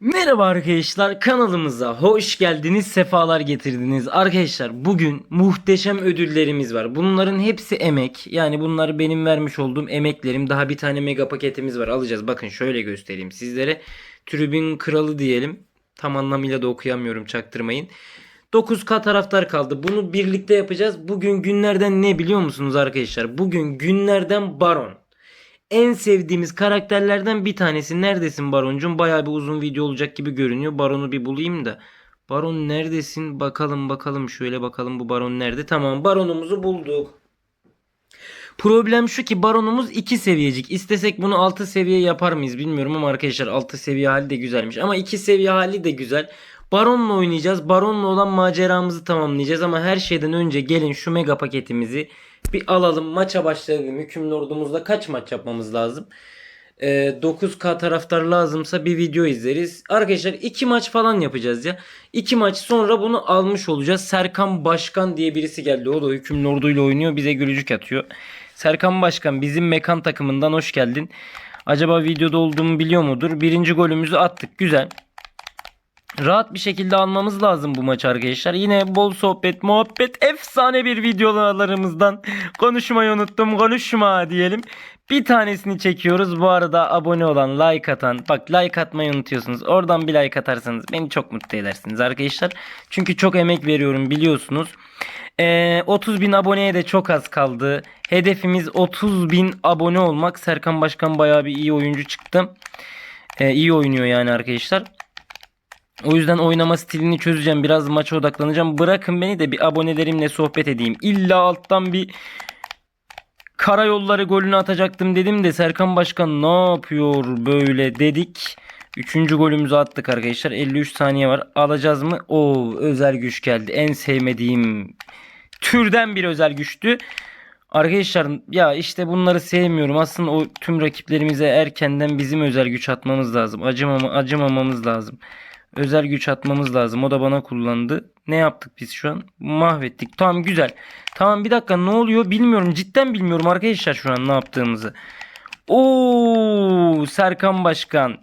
Merhaba arkadaşlar kanalımıza hoş geldiniz sefalar getirdiniz. Arkadaşlar bugün muhteşem ödüllerimiz var. Bunların hepsi emek. Yani bunlar benim vermiş olduğum emeklerim. Daha bir tane mega paketimiz var. Alacağız. Bakın şöyle göstereyim sizlere. Tribün kralı diyelim. Tam anlamıyla da okuyamıyorum çaktırmayın. 9K taraftar kaldı. Bunu birlikte yapacağız. Bugün günlerden ne biliyor musunuz arkadaşlar? Bugün günlerden baron en sevdiğimiz karakterlerden bir tanesi. Neredesin Baroncum? Bayağı bir uzun video olacak gibi görünüyor. Baron'u bir bulayım da. Baron neredesin? Bakalım bakalım şöyle bakalım bu Baron nerede? Tamam Baron'umuzu bulduk. Problem şu ki Baron'umuz 2 seviyecik. İstesek bunu 6 seviye yapar mıyız bilmiyorum ama arkadaşlar 6 seviye hali de güzelmiş. Ama 2 seviye hali de güzel. Baron'la oynayacağız. Baron'la olan maceramızı tamamlayacağız ama her şeyden önce gelin şu mega paketimizi bir alalım. Maça başlayalım. Hükümlü ordumuzda kaç maç yapmamız lazım? Ee, 9K taraftar lazımsa bir video izleriz. Arkadaşlar 2 maç falan yapacağız ya. 2 maç sonra bunu almış olacağız. Serkan Başkan diye birisi geldi. O da hükümlü orduyla oynuyor. Bize gülücük atıyor. Serkan Başkan bizim mekan takımından hoş geldin. Acaba videoda olduğumu biliyor mudur? Birinci golümüzü attık. Güzel. Rahat bir şekilde almamız lazım bu maç arkadaşlar. Yine bol sohbet, muhabbet, efsane bir videolarımızdan konuşmayı unuttum. Konuşma diyelim. Bir tanesini çekiyoruz. Bu arada abone olan, like atan. Bak like atmayı unutuyorsunuz. Oradan bir like atarsanız beni çok mutlu edersiniz arkadaşlar. Çünkü çok emek veriyorum biliyorsunuz. Ee, 30 bin aboneye de çok az kaldı. Hedefimiz 30 bin abone olmak. Serkan Başkan bayağı bir iyi oyuncu çıktı. Ee, iyi oynuyor yani arkadaşlar. O yüzden oynama stilini çözeceğim. Biraz maça odaklanacağım. Bırakın beni de bir abonelerimle sohbet edeyim. İlla alttan bir karayolları golünü atacaktım dedim de Serkan Başkan ne yapıyor böyle dedik. Üçüncü golümüzü attık arkadaşlar. 53 saniye var. Alacağız mı? O özel güç geldi. En sevmediğim türden bir özel güçtü. Arkadaşlar ya işte bunları sevmiyorum. Aslında o tüm rakiplerimize erkenden bizim özel güç atmamız lazım. Acımama, acımamamız lazım. Özel güç atmamız lazım. O da bana kullandı. Ne yaptık biz şu an? Mahvettik. Tamam güzel. Tamam bir dakika ne oluyor bilmiyorum. Cidden bilmiyorum arkadaşlar şu an ne yaptığımızı. Oo Serkan Başkan.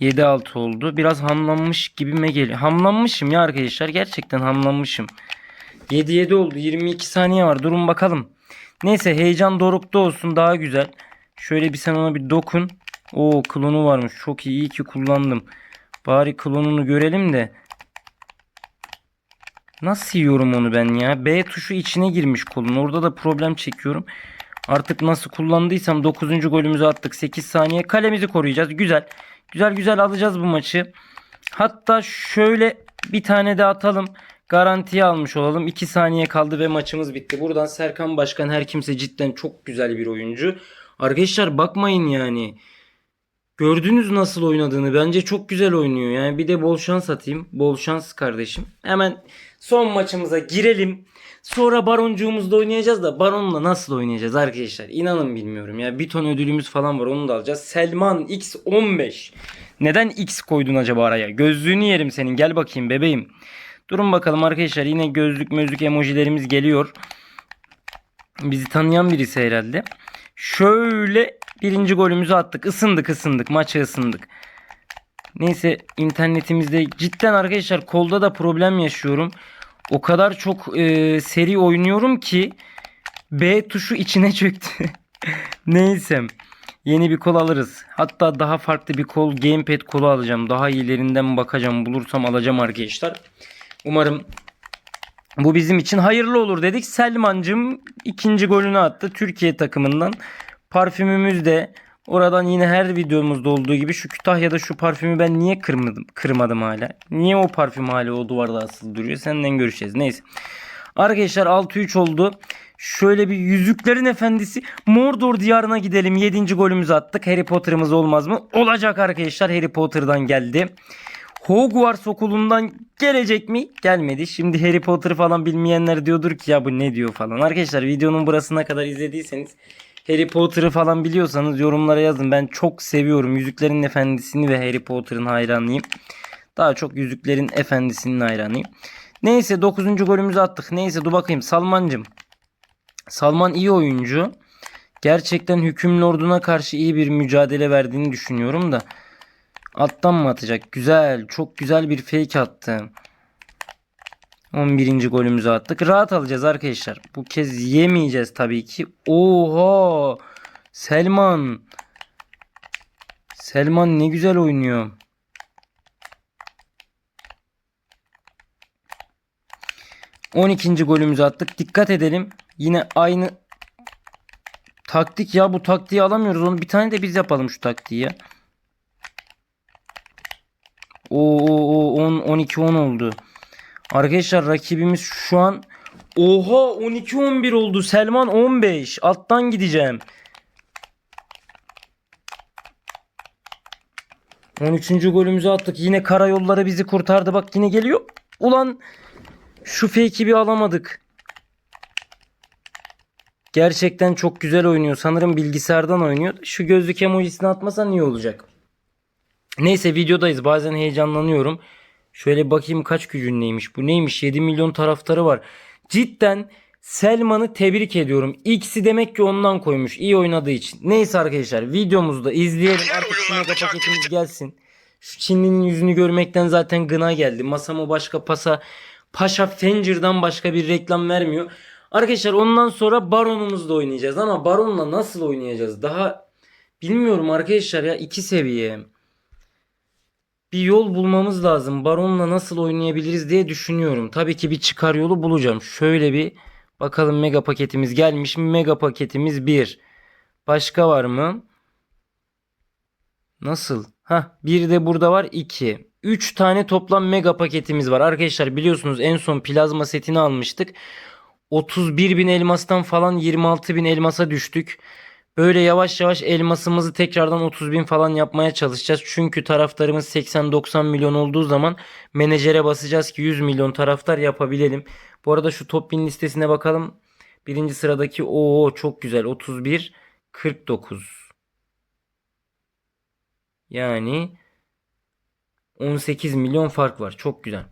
Yedi altı oldu. Biraz hamlanmış gibime geliyor. Hamlanmışım ya arkadaşlar. Gerçekten hamlanmışım. 7-7 oldu. 22 saniye var. Durun bakalım. Neyse heyecan dorukta olsun daha güzel. Şöyle bir sen ona bir dokun. O klonu varmış. Çok iyi. iyi ki kullandım. Bari klonunu görelim de. Nasıl yiyorum onu ben ya? B tuşu içine girmiş kolun. Orada da problem çekiyorum. Artık nasıl kullandıysam 9. golümüzü attık. 8 saniye. Kalemizi koruyacağız. Güzel. Güzel güzel alacağız bu maçı. Hatta şöyle bir tane de atalım. Garantiye almış olalım. 2 saniye kaldı ve maçımız bitti. Buradan Serkan Başkan her kimse cidden çok güzel bir oyuncu. Arkadaşlar bakmayın yani. Gördünüz nasıl oynadığını. Bence çok güzel oynuyor. Yani bir de bol şans atayım. Bol şans kardeşim. Hemen son maçımıza girelim. Sonra baroncuğumuzda oynayacağız da baronla nasıl oynayacağız arkadaşlar? İnanın bilmiyorum ya. Bir ton ödülümüz falan var onu da alacağız. Selman X15. Neden X koydun acaba araya? Gözlüğünü yerim senin. Gel bakayım bebeğim. Durun bakalım arkadaşlar. Yine gözlük mözlük emojilerimiz geliyor. Bizi tanıyan birisi herhalde. Şöyle birinci golümüzü attık. Isındık ısındık. Maça ısındık. Neyse internetimizde cidden arkadaşlar kolda da problem yaşıyorum. O kadar çok e, seri oynuyorum ki B tuşu içine çöktü. Neyse. Yeni bir kol alırız. Hatta daha farklı bir kol gamepad kolu alacağım. Daha iyilerinden bakacağım. Bulursam alacağım arkadaşlar. Umarım bu bizim için hayırlı olur dedik. Selmancım ikinci golünü attı Türkiye takımından. Parfümümüz de oradan yine her videomuzda olduğu gibi şu Kütahya'da şu parfümü ben niye kırmadım, kırmadım hala? Niye o parfüm hala o duvarda asılı duruyor? Senden görüşeceğiz. Neyse. Arkadaşlar 6-3 oldu. Şöyle bir Yüzüklerin Efendisi Mordor diyarına gidelim. 7. golümüzü attık. Harry Potter'ımız olmaz mı? Olacak arkadaşlar. Harry Potter'dan geldi. Hogwarts okulundan gelecek mi? Gelmedi. Şimdi Harry Potter falan bilmeyenler diyordur ki ya bu ne diyor falan. Arkadaşlar videonun burasına kadar izlediyseniz Harry Potter'ı falan biliyorsanız yorumlara yazın. Ben çok seviyorum. Yüzüklerin Efendisi'ni ve Harry Potter'ın hayranıyım. Daha çok Yüzüklerin Efendisi'nin hayranıyım. Neyse 9. golümüzü attık. Neyse dur bakayım Salmancım. Salman iyi oyuncu. Gerçekten hükümlü orduna karşı iyi bir mücadele verdiğini düşünüyorum da. Alttan mı atacak? Güzel. Çok güzel bir fake attı. 11. golümüzü attık. Rahat alacağız arkadaşlar. Bu kez yemeyeceğiz tabii ki. Oha! Selman. Selman ne güzel oynuyor. On ikinci golümüzü attık. Dikkat edelim. Yine aynı taktik ya. Bu taktiği alamıyoruz. Onu bir tane de biz yapalım şu taktiği ya. Oo 10 12 10 oldu. Arkadaşlar rakibimiz şu an Oha 12 11 oldu. Selman 15. Alttan gideceğim. 13. golümüzü attık. Yine karayolları bizi kurtardı. Bak yine geliyor. Ulan şu fake'i bir alamadık. Gerçekten çok güzel oynuyor. Sanırım bilgisayardan oynuyor. Şu gözlük emojisini atmasan iyi olacak. Neyse videodayız. Bazen heyecanlanıyorum. Şöyle bakayım kaç gücün neymiş. Bu neymiş? 7 milyon taraftarı var. Cidden Selman'ı tebrik ediyorum. X'i demek ki ondan koymuş. İyi oynadığı için. Neyse arkadaşlar videomuzu da izleyelim. Artık mega paketimiz gelsin. Şu Çinli'nin yüzünü görmekten zaten gına geldi. Masama başka pasa Paşa Fencer'dan başka bir reklam vermiyor. Arkadaşlar ondan sonra Baron'umuzda oynayacağız ama Baron'la nasıl oynayacağız? Daha bilmiyorum arkadaşlar ya iki seviye. Bir yol bulmamız lazım. Baron'la nasıl oynayabiliriz diye düşünüyorum. Tabii ki bir çıkar yolu bulacağım. Şöyle bir bakalım mega paketimiz gelmiş mi? Mega paketimiz 1. Başka var mı? Nasıl? Ha, bir de burada var 2. 3 tane toplam mega paketimiz var. Arkadaşlar biliyorsunuz en son plazma setini almıştık. 31 bin elmastan falan 26 bin elmasa düştük. Böyle yavaş yavaş elmasımızı tekrardan 30 bin falan yapmaya çalışacağız. Çünkü taraftarımız 80-90 milyon olduğu zaman menajere basacağız ki 100 milyon taraftar yapabilelim. Bu arada şu top bin listesine bakalım. Birinci sıradaki o çok güzel 31 49. Yani 18 milyon fark var. Çok güzel.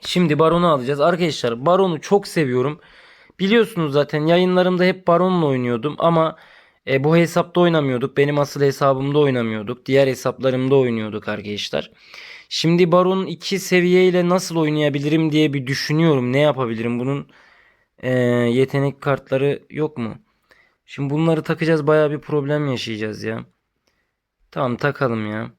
Şimdi Baron'u alacağız. Arkadaşlar Baron'u çok seviyorum. Biliyorsunuz zaten yayınlarımda hep Baron'la oynuyordum ama e, bu hesapta oynamıyorduk. Benim asıl hesabımda oynamıyorduk. Diğer hesaplarımda oynuyorduk arkadaşlar. Şimdi Baron 2 seviyeyle nasıl oynayabilirim diye bir düşünüyorum. Ne yapabilirim? Bunun e, yetenek kartları yok mu? Şimdi bunları takacağız. Baya bir problem yaşayacağız ya. Tamam takalım ya.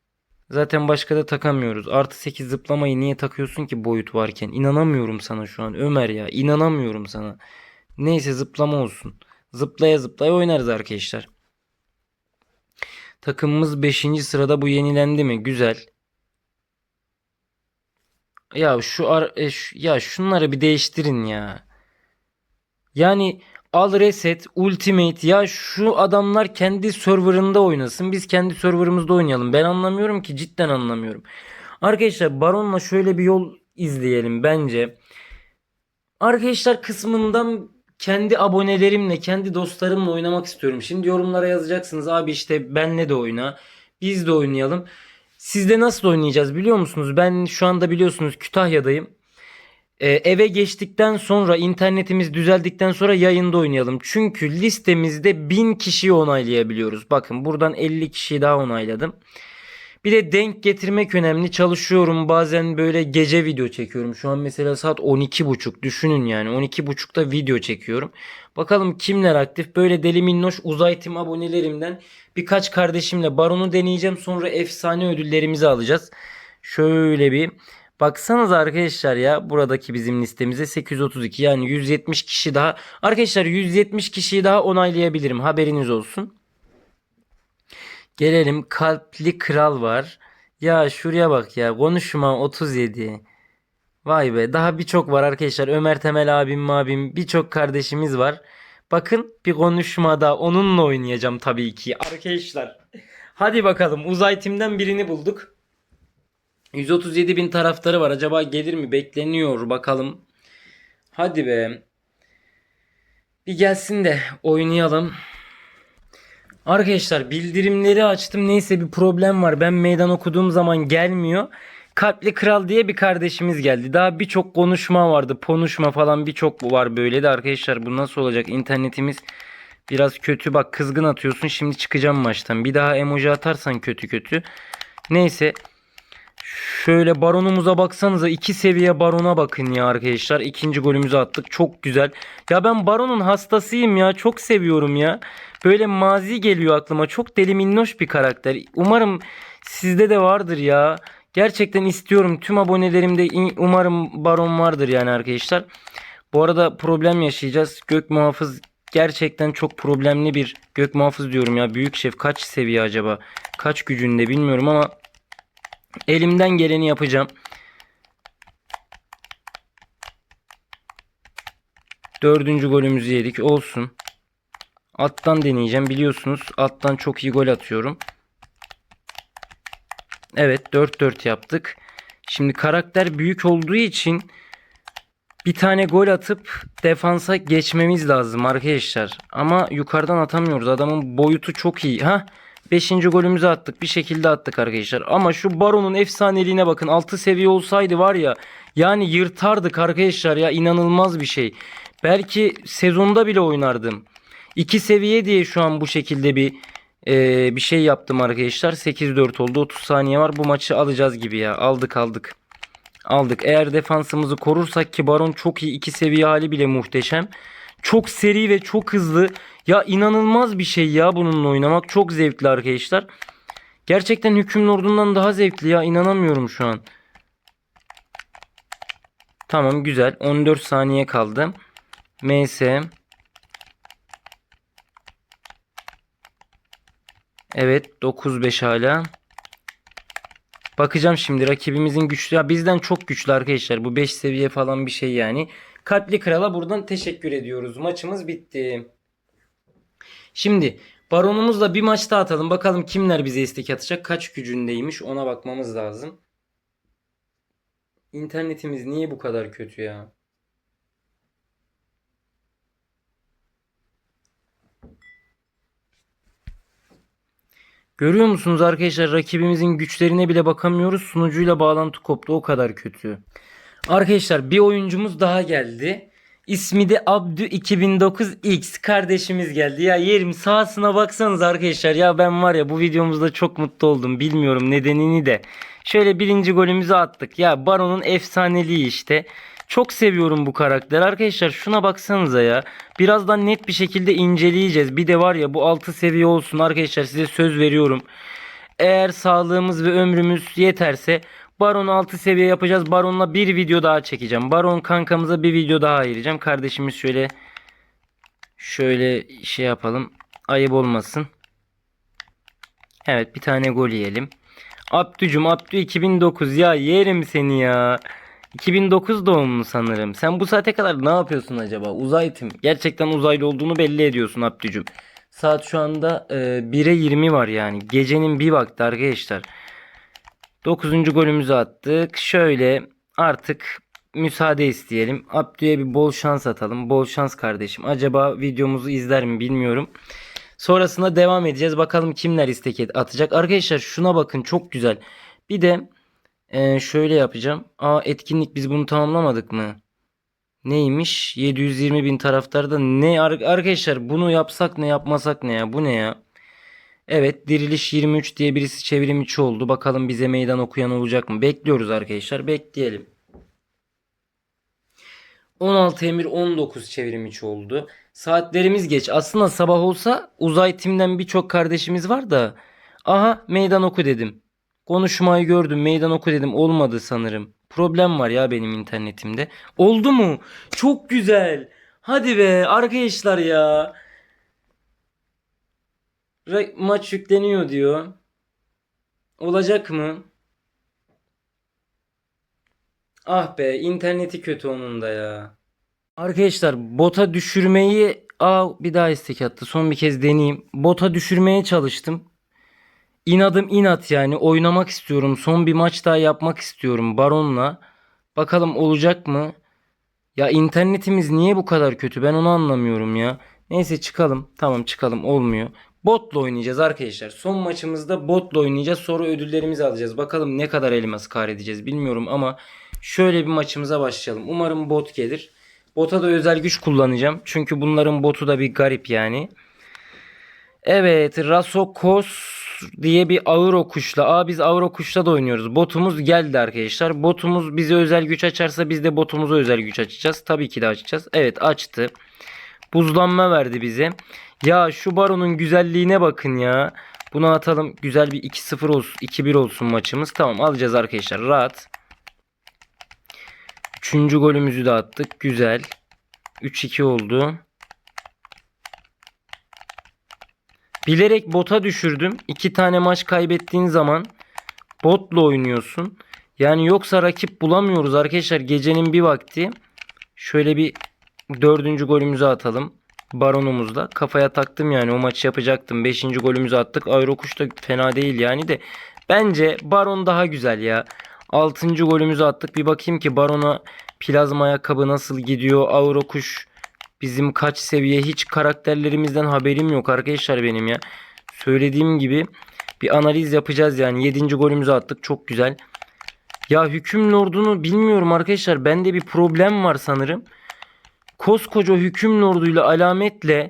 Zaten başka da takamıyoruz. Artı 8 zıplamayı niye takıyorsun ki boyut varken? İnanamıyorum sana şu an Ömer ya. İnanamıyorum sana. Neyse zıplama olsun. Zıplaya zıplaya oynarız arkadaşlar. Takımımız 5. sırada bu yenilendi mi? Güzel. Ya şu, ar e, şu- ya şunları bir değiştirin ya. Yani al reset, ultimate ya şu adamlar kendi serverında oynasın. Biz kendi serverımızda oynayalım. Ben anlamıyorum ki cidden anlamıyorum. Arkadaşlar Baron'la şöyle bir yol izleyelim bence. Arkadaşlar kısmından kendi abonelerimle, kendi dostlarımla oynamak istiyorum. Şimdi yorumlara yazacaksınız abi işte benle de oyna. Biz de oynayalım. Sizde nasıl oynayacağız biliyor musunuz? Ben şu anda biliyorsunuz Kütahya'dayım. Ee, eve geçtikten sonra internetimiz düzeldikten sonra yayında oynayalım. Çünkü listemizde 1000 kişiyi onaylayabiliyoruz. Bakın buradan 50 kişiyi daha onayladım. Bir de denk getirmek önemli. Çalışıyorum bazen böyle gece video çekiyorum. Şu an mesela saat 12.30 düşünün yani 12.30'da video çekiyorum. Bakalım kimler aktif. Böyle deli minnoş uzay tim abonelerimden birkaç kardeşimle baronu deneyeceğim. Sonra efsane ödüllerimizi alacağız. Şöyle bir Baksanız arkadaşlar ya buradaki bizim listemize 832 yani 170 kişi daha. Arkadaşlar 170 kişiyi daha onaylayabilirim haberiniz olsun. Gelelim kalpli kral var. Ya şuraya bak ya konuşma 37. Vay be daha birçok var arkadaşlar. Ömer Temel abim abim birçok kardeşimiz var. Bakın bir konuşmada onunla oynayacağım tabii ki arkadaşlar. Hadi bakalım uzay timden birini bulduk. 137 bin taraftarı var. Acaba gelir mi? Bekleniyor. Bakalım. Hadi be. Bir gelsin de oynayalım. Arkadaşlar bildirimleri açtım. Neyse bir problem var. Ben meydan okuduğum zaman gelmiyor. Kalpli Kral diye bir kardeşimiz geldi. Daha birçok konuşma vardı. Konuşma falan birçok var böyle de arkadaşlar. Bu nasıl olacak? İnternetimiz Biraz kötü bak kızgın atıyorsun şimdi çıkacağım maçtan. Bir daha emoji atarsan kötü kötü. Neyse. Şöyle baronumuza baksanıza iki seviye barona bakın ya arkadaşlar. İkinci golümüzü attık. Çok güzel. Ya ben baronun hastasıyım ya. Çok seviyorum ya. Böyle mazi geliyor aklıma. Çok deli minnoş bir karakter. Umarım sizde de vardır ya. Gerçekten istiyorum. Tüm abonelerimde umarım baron vardır yani arkadaşlar. Bu arada problem yaşayacağız. Gök muhafız gerçekten çok problemli bir gök muhafız diyorum ya. Büyük şef kaç seviye acaba? Kaç gücünde bilmiyorum ama elimden geleni yapacağım. Dördüncü golümüzü yedik. Olsun. Attan deneyeceğim. Biliyorsunuz attan çok iyi gol atıyorum. Evet 4-4 yaptık. Şimdi karakter büyük olduğu için bir tane gol atıp defansa geçmemiz lazım arkadaşlar. Ama yukarıdan atamıyoruz. Adamın boyutu çok iyi. Ha? 5. golümüzü attık. Bir şekilde attık arkadaşlar. Ama şu Baron'un efsaneliğine bakın. 6 seviye olsaydı var ya yani yırtardık arkadaşlar ya inanılmaz bir şey. Belki sezonda bile oynardım. 2 seviye diye şu an bu şekilde bir e, bir şey yaptım arkadaşlar. 8-4 oldu. 30 saniye var. Bu maçı alacağız gibi ya. Aldık aldık. Aldık. Eğer defansımızı korursak ki Baron çok iyi. 2 seviye hali bile muhteşem. Çok seri ve çok hızlı. Ya inanılmaz bir şey ya bununla oynamak. Çok zevkli arkadaşlar. Gerçekten hüküm ordundan daha zevkli ya. inanamıyorum şu an. Tamam güzel. 14 saniye kaldı. MS. Evet 9-5 hala. Bakacağım şimdi rakibimizin güçlü. Ya bizden çok güçlü arkadaşlar. Bu 5 seviye falan bir şey yani. Kalpli Kral'a buradan teşekkür ediyoruz. Maçımız bitti. Şimdi baronumuzla bir maç daha atalım. Bakalım kimler bize istek atacak. Kaç gücündeymiş ona bakmamız lazım. İnternetimiz niye bu kadar kötü ya? Görüyor musunuz arkadaşlar rakibimizin güçlerine bile bakamıyoruz. Sunucuyla bağlantı koptu o kadar kötü. Arkadaşlar bir oyuncumuz daha geldi. İsmi de Abdü 2009X kardeşimiz geldi. Ya yerim sahasına baksanız arkadaşlar. Ya ben var ya bu videomuzda çok mutlu oldum. Bilmiyorum nedenini de. Şöyle birinci golümüzü attık. Ya Baron'un efsaneliği işte. Çok seviyorum bu karakter. Arkadaşlar şuna baksanıza ya. Birazdan net bir şekilde inceleyeceğiz. Bir de var ya bu 6 seviye olsun arkadaşlar size söz veriyorum. Eğer sağlığımız ve ömrümüz yeterse Baron 6 seviye yapacağız. Baron'la bir video daha çekeceğim. Baron kankamıza bir video daha ayıracağım. Kardeşimiz şöyle şöyle şey yapalım. Ayıp olmasın. Evet bir tane gol yiyelim. Abdücüm Abdü 2009 ya yerim seni ya. 2009 doğumlu sanırım. Sen bu saate kadar ne yapıyorsun acaba? Uzay tim. Gerçekten uzaylı olduğunu belli ediyorsun Abdücüm. Saat şu anda e, 1'e 20 var yani. Gecenin bir vakti arkadaşlar. 9. golümüzü attık. Şöyle artık müsaade isteyelim. Abdü'ye bir bol şans atalım. Bol şans kardeşim. Acaba videomuzu izler mi bilmiyorum. Sonrasında devam edeceğiz. Bakalım kimler istek atacak. Arkadaşlar şuna bakın çok güzel. Bir de e, şöyle yapacağım. Aa etkinlik biz bunu tamamlamadık mı? Neymiş? 720 bin taraftarda ne Ar- arkadaşlar bunu yapsak ne yapmasak ne ya? Bu ne ya? Evet diriliş 23 diye birisi çevrim içi oldu. Bakalım bize meydan okuyan olacak mı? Bekliyoruz arkadaşlar. Bekleyelim. 16 emir 19 çevrim içi oldu. Saatlerimiz geç. Aslında sabah olsa uzay timden birçok kardeşimiz var da. Aha meydan oku dedim. Konuşmayı gördüm meydan oku dedim. Olmadı sanırım. Problem var ya benim internetimde. Oldu mu? Çok güzel. Hadi be arkadaşlar ya. Maç yükleniyor diyor. Olacak mı? Ah be interneti kötü onun da ya. Arkadaşlar bota düşürmeyi Aa bir daha istek attı. Son bir kez deneyeyim. Bota düşürmeye çalıştım. İnadım inat yani oynamak istiyorum. Son bir maç daha yapmak istiyorum Baron'la. Bakalım olacak mı? Ya internetimiz niye bu kadar kötü? Ben onu anlamıyorum ya. Neyse çıkalım. Tamam çıkalım. Olmuyor. Botla oynayacağız arkadaşlar. Son maçımızda botla oynayacağız. Sonra ödüllerimizi alacağız. Bakalım ne kadar elmas kar edeceğiz bilmiyorum ama şöyle bir maçımıza başlayalım. Umarım bot gelir. Bota da özel güç kullanacağım. Çünkü bunların botu da bir garip yani. Evet Rasokos diye bir ağır okuşla. Aa biz ağır okuşla da oynuyoruz. Botumuz geldi arkadaşlar. Botumuz bize özel güç açarsa biz de botumuza özel güç açacağız. Tabii ki de açacağız. Evet açtı. Buzlanma verdi bize. Ya şu baronun güzelliğine bakın ya. Bunu atalım. Güzel bir 2-0 olsun. 2-1 olsun maçımız. Tamam alacağız arkadaşlar. Rahat. Üçüncü golümüzü de attık. Güzel. 3-2 oldu. Bilerek bota düşürdüm. İki tane maç kaybettiğin zaman botla oynuyorsun. Yani yoksa rakip bulamıyoruz arkadaşlar. Gecenin bir vakti. Şöyle bir dördüncü golümüzü atalım. Baronumuzla. Kafaya taktım yani o maçı yapacaktım. Beşinci golümüzü attık. Aerokuş da fena değil yani de. Bence Baron daha güzel ya. Altıncı golümüzü attık. Bir bakayım ki Baron'a plazma ayakkabı nasıl gidiyor. Aerokuş bizim kaç seviye hiç karakterlerimizden haberim yok arkadaşlar benim ya. Söylediğim gibi bir analiz yapacağız yani. Yedinci golümüzü attık. Çok güzel. Ya hüküm lordunu bilmiyorum arkadaşlar. Bende bir problem var sanırım. Koskoca hüküm lorduyla alametle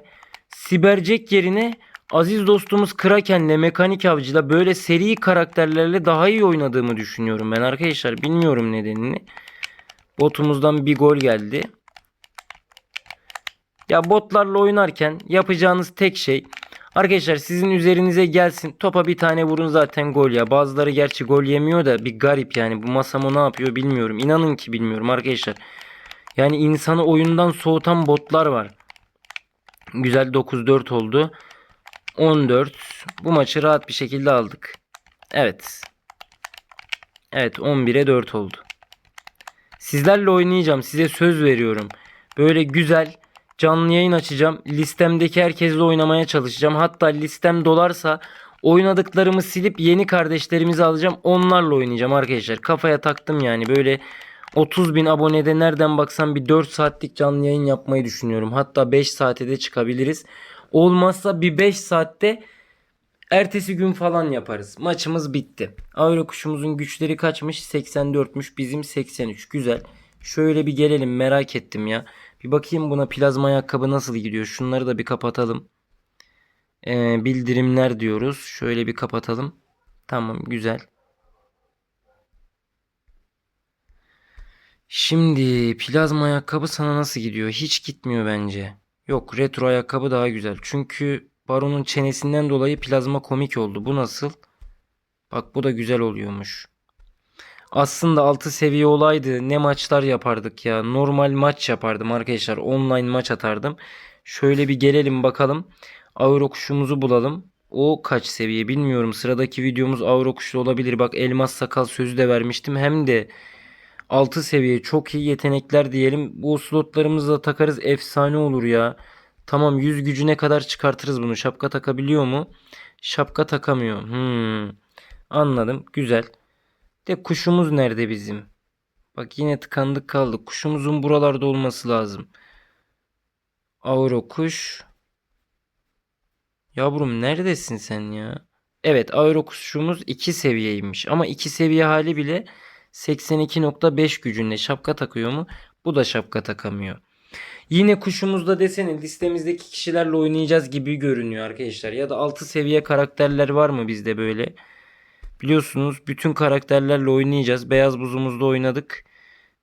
Sibercek yerine aziz dostumuz Kraken'le Mekanik Avcı'la böyle seri karakterlerle daha iyi oynadığımı düşünüyorum ben arkadaşlar. Bilmiyorum nedenini. Botumuzdan bir gol geldi. Ya botlarla oynarken yapacağınız tek şey arkadaşlar sizin üzerinize gelsin topa bir tane vurun zaten gol ya. Bazıları gerçi gol yemiyor da bir garip yani bu masamo ne yapıyor bilmiyorum. İnanın ki bilmiyorum arkadaşlar. Yani insanı oyundan soğutan botlar var. Güzel 9-4 oldu. 14. Bu maçı rahat bir şekilde aldık. Evet. Evet 11'e 4 oldu. Sizlerle oynayacağım. Size söz veriyorum. Böyle güzel canlı yayın açacağım. Listemdeki herkesle oynamaya çalışacağım. Hatta listem dolarsa oynadıklarımı silip yeni kardeşlerimizi alacağım. Onlarla oynayacağım arkadaşlar. Kafaya taktım yani böyle 30 bin abonede nereden baksan bir 4 saatlik canlı yayın yapmayı düşünüyorum. Hatta 5 saate de çıkabiliriz. Olmazsa bir 5 saatte ertesi gün falan yaparız. Maçımız bitti. Avro kuşumuzun güçleri kaçmış? 84'müş. Bizim 83. Güzel. Şöyle bir gelelim merak ettim ya. Bir bakayım buna plazma ayakkabı nasıl gidiyor. Şunları da bir kapatalım. Ee, bildirimler diyoruz. Şöyle bir kapatalım. Tamam güzel. Şimdi plazma ayakkabı sana nasıl gidiyor? Hiç gitmiyor bence. Yok retro ayakkabı daha güzel. Çünkü Baron'un çenesinden dolayı plazma komik oldu. Bu nasıl? Bak bu da güzel oluyormuş. Aslında 6 seviye olaydı ne maçlar yapardık ya. Normal maç yapardım arkadaşlar. Online maç atardım. Şöyle bir gelelim bakalım. Avro kuşumuzu bulalım. O kaç seviye bilmiyorum. Sıradaki videomuz avro kuşlu olabilir. Bak elmas sakal sözü de vermiştim. Hem de 6 seviye çok iyi yetenekler diyelim. Bu slotlarımızı da takarız. Efsane olur ya. Tamam 100 gücüne kadar çıkartırız bunu. Şapka takabiliyor mu? Şapka takamıyor. Hmm. Anladım. Güzel. De kuşumuz nerede bizim? Bak yine tıkandık kaldık. Kuşumuzun buralarda olması lazım. Avro kuş. Yavrum neredesin sen ya? Evet avro kuşumuz 2 seviyeymiş. Ama 2 seviye hali bile 82.5 gücünde şapka takıyor mu? Bu da şapka takamıyor. Yine kuşumuzda desene listemizdeki kişilerle oynayacağız gibi görünüyor arkadaşlar. Ya da 6 seviye karakterler var mı bizde böyle? Biliyorsunuz bütün karakterlerle oynayacağız. Beyaz buzumuzda oynadık.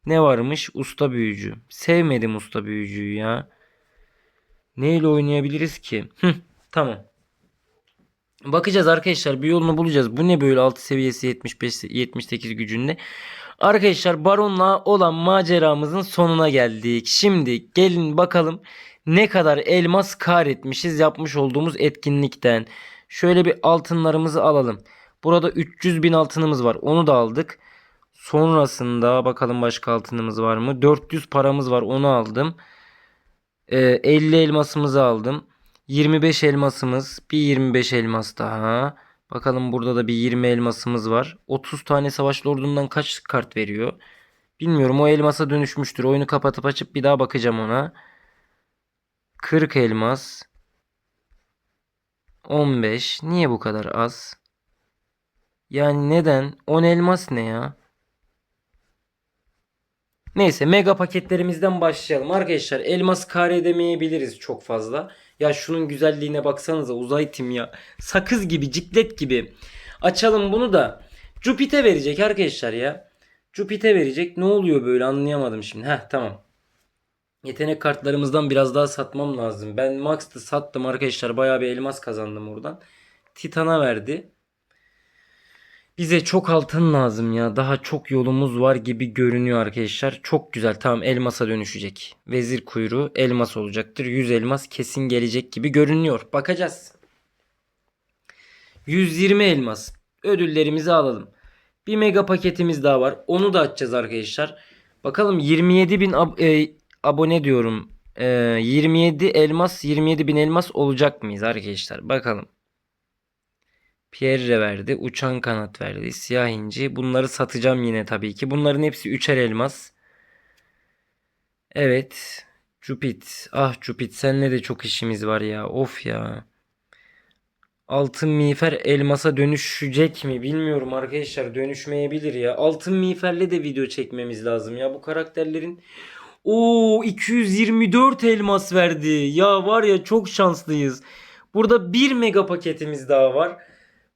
Ne varmış? Usta büyücü. Sevmedim usta büyücüyü ya. Neyle oynayabiliriz ki? Hıh, tamam. Bakacağız arkadaşlar bir yolunu bulacağız. Bu ne böyle 6 seviyesi 75 78 gücünde. Arkadaşlar Baron'la olan maceramızın sonuna geldik. Şimdi gelin bakalım ne kadar elmas kar etmişiz yapmış olduğumuz etkinlikten. Şöyle bir altınlarımızı alalım. Burada 300 bin altınımız var. Onu da aldık. Sonrasında bakalım başka altınımız var mı? 400 paramız var. Onu aldım. Ee, 50 elmasımızı aldım. 25 elmasımız. Bir 25 elmas daha. Bakalım burada da bir 20 elmasımız var. 30 tane savaş lordundan kaç kart veriyor? Bilmiyorum o elmasa dönüşmüştür. Oyunu kapatıp açıp bir daha bakacağım ona. 40 elmas. 15. Niye bu kadar az? Yani neden? 10 elmas ne ya? Neyse mega paketlerimizden başlayalım. Arkadaşlar elmas kar edemeyebiliriz çok fazla. Ya şunun güzelliğine baksanıza uzay tim ya. Sakız gibi, ciklet gibi. Açalım bunu da. Jupiter verecek arkadaşlar ya. Jupiter verecek. Ne oluyor böyle anlayamadım şimdi. Heh tamam. Yetenek kartlarımızdan biraz daha satmam lazım. Ben Max'tı sattım arkadaşlar. Bayağı bir elmas kazandım oradan. Titan'a verdi. Bize çok altın lazım ya. Daha çok yolumuz var gibi görünüyor arkadaşlar. Çok güzel. Tamam elmasa dönüşecek. Vezir kuyruğu elmas olacaktır. 100 elmas kesin gelecek gibi görünüyor. Bakacağız. 120 elmas. Ödüllerimizi alalım. Bir mega paketimiz daha var. Onu da açacağız arkadaşlar. Bakalım 27 bin ab- e, abone diyorum. E, 27 elmas 27 bin elmas olacak mıyız arkadaşlar? Bakalım. Pierre verdi. Uçan kanat verdi. Siyah inci. Bunları satacağım yine tabii ki. Bunların hepsi üçer elmas. Evet. Cupit. Ah Cupit senle de çok işimiz var ya. Of ya. Altın miğfer elmasa dönüşecek mi bilmiyorum arkadaşlar dönüşmeyebilir ya. Altın miğferle de video çekmemiz lazım ya bu karakterlerin. Oo 224 elmas verdi. Ya var ya çok şanslıyız. Burada 1 mega paketimiz daha var.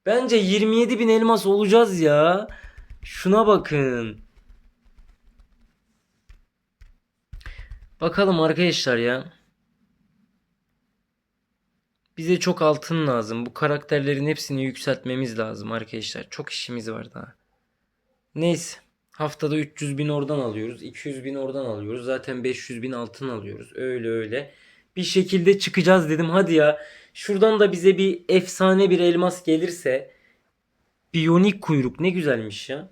Bence 27 bin elmas olacağız ya. Şuna bakın. Bakalım arkadaşlar ya. Bize çok altın lazım. Bu karakterlerin hepsini yükseltmemiz lazım arkadaşlar. Çok işimiz var daha. Neyse. Haftada 300 bin oradan alıyoruz. 200 bin oradan alıyoruz. Zaten 500 bin altın alıyoruz. Öyle öyle. Bir şekilde çıkacağız dedim. Hadi ya. Şuradan da bize bir efsane bir elmas gelirse. Biyonik kuyruk ne güzelmiş ya.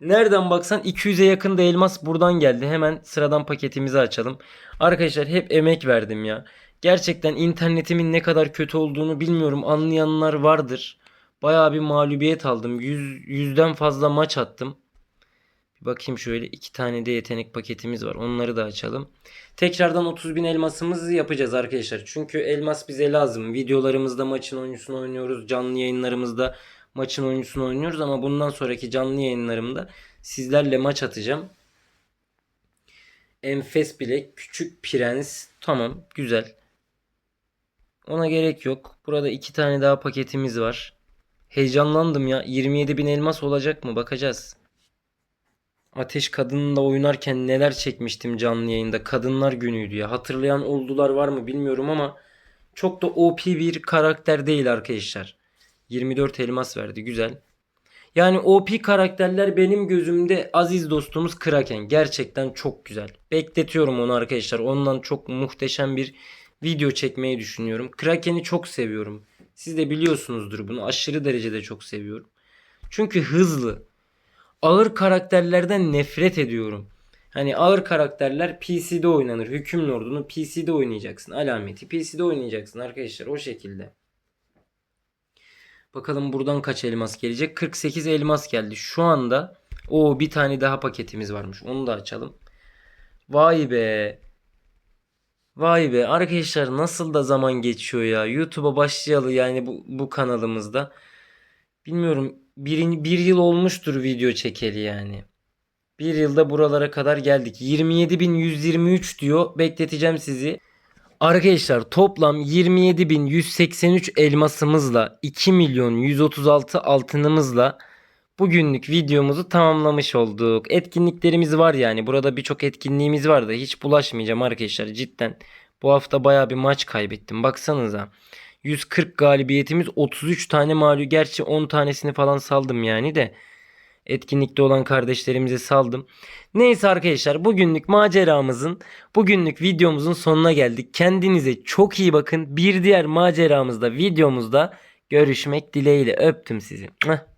Nereden baksan 200'e yakın da elmas buradan geldi. Hemen sıradan paketimizi açalım. Arkadaşlar hep emek verdim ya. Gerçekten internetimin ne kadar kötü olduğunu bilmiyorum. Anlayanlar vardır. Bayağı bir mağlubiyet aldım. 100, yüzden fazla maç attım. Bir bakayım şöyle iki tane de yetenek paketimiz var. Onları da açalım. Tekrardan 30 bin elmasımızı yapacağız arkadaşlar. Çünkü elmas bize lazım. Videolarımızda maçın oyuncusunu oynuyoruz. Canlı yayınlarımızda maçın oyuncusunu oynuyoruz. Ama bundan sonraki canlı yayınlarımda sizlerle maç atacağım. Enfes bilek, küçük prens. Tamam, güzel. Ona gerek yok. Burada iki tane daha paketimiz var. Heyecanlandım ya. 27 bin elmas olacak mı? Bakacağız. Ateş Kadın'la oynarken neler çekmiştim canlı yayında. Kadınlar günüydü ya. Hatırlayan oldular var mı bilmiyorum ama çok da OP bir karakter değil arkadaşlar. 24 elmas verdi. Güzel. Yani OP karakterler benim gözümde aziz dostumuz Kraken. Gerçekten çok güzel. Bekletiyorum onu arkadaşlar. Ondan çok muhteşem bir video çekmeyi düşünüyorum. Kraken'i çok seviyorum. Siz de biliyorsunuzdur bunu. Aşırı derecede çok seviyorum. Çünkü hızlı. Ağır karakterlerden nefret ediyorum. Hani ağır karakterler PC'de oynanır. Hüküm Lord'unu PC'de oynayacaksın. Alameti PC'de oynayacaksın arkadaşlar. O şekilde. Bakalım buradan kaç elmas gelecek? 48 elmas geldi. Şu anda o bir tane daha paketimiz varmış. Onu da açalım. Vay be. Vay be arkadaşlar nasıl da zaman geçiyor ya. YouTube'a başlayalı yani bu, bu kanalımızda. Bilmiyorum bir, bir yıl olmuştur video çekeli yani. Bir yılda buralara kadar geldik. 27.123 diyor. Bekleteceğim sizi. Arkadaşlar toplam 27.183 elmasımızla 2 milyon 136 altınımızla bugünlük videomuzu tamamlamış olduk. Etkinliklerimiz var yani. Burada birçok etkinliğimiz var da hiç bulaşmayacağım arkadaşlar cidden. Bu hafta baya bir maç kaybettim. Baksanıza. 140 galibiyetimiz 33 tane mağlup. Gerçi 10 tanesini falan saldım yani de. Etkinlikte olan kardeşlerimize saldım. Neyse arkadaşlar bugünlük maceramızın, bugünlük videomuzun sonuna geldik. Kendinize çok iyi bakın. Bir diğer maceramızda, videomuzda görüşmek dileğiyle. Öptüm sizi. Mwah.